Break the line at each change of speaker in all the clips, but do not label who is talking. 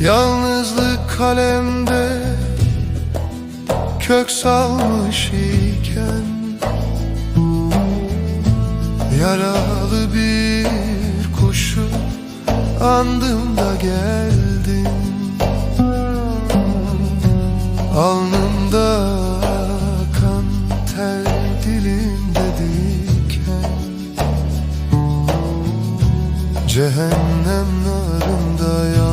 Yalnızlık kalemde kök salmış iken Yaralı bir kuşu andım da geldin Alnımda kan ter dilimde diken. Cehennem narında yandım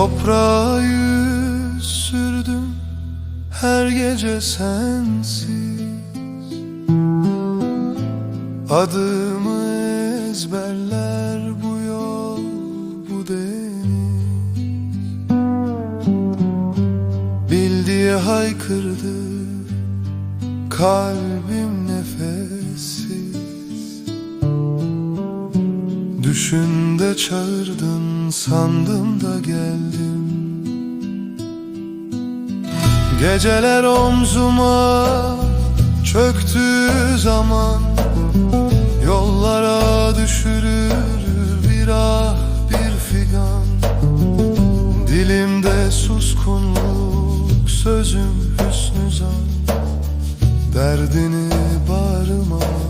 Toprağa yüz sürdüm her gece sensiz. Adımı ezberler bu yol bu deniz. Bildiği haykırdı kalbim nefessiz. Düşünde çağırdın sandım da geldim. Geceler omzuma çöktüğü zaman. Yollara düşürür bir ah bir figan. Dilimde suskunluk sözüm hüsnü zan. Derdini bağrıma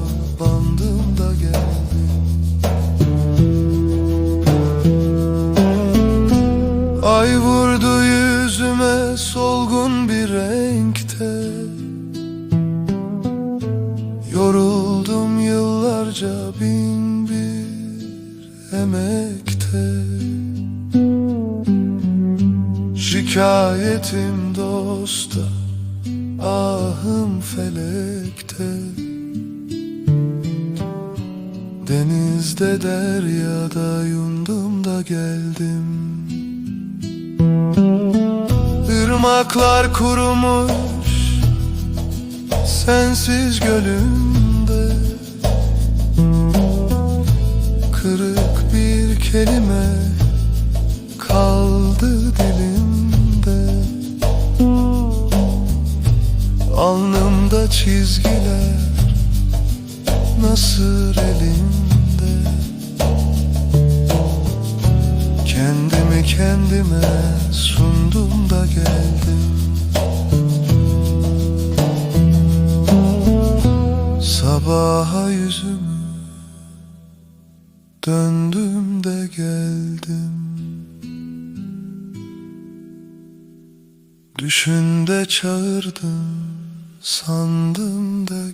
Ay vurdu yüzüme solgun bir renkte. Yoruldum yıllarca bin bir emekte. Şikayetim dosta ahım felekte. Denizde deryada yundum da geldim Irmaklar kurumuş sensiz gölümde. Kırık bir kelime kaldı dilimde. Alnımda çizgiler nasır elimde kendime sundum da geldim. Sabaha yüzümü döndüm de geldim. Düşünde çağırdım sandım da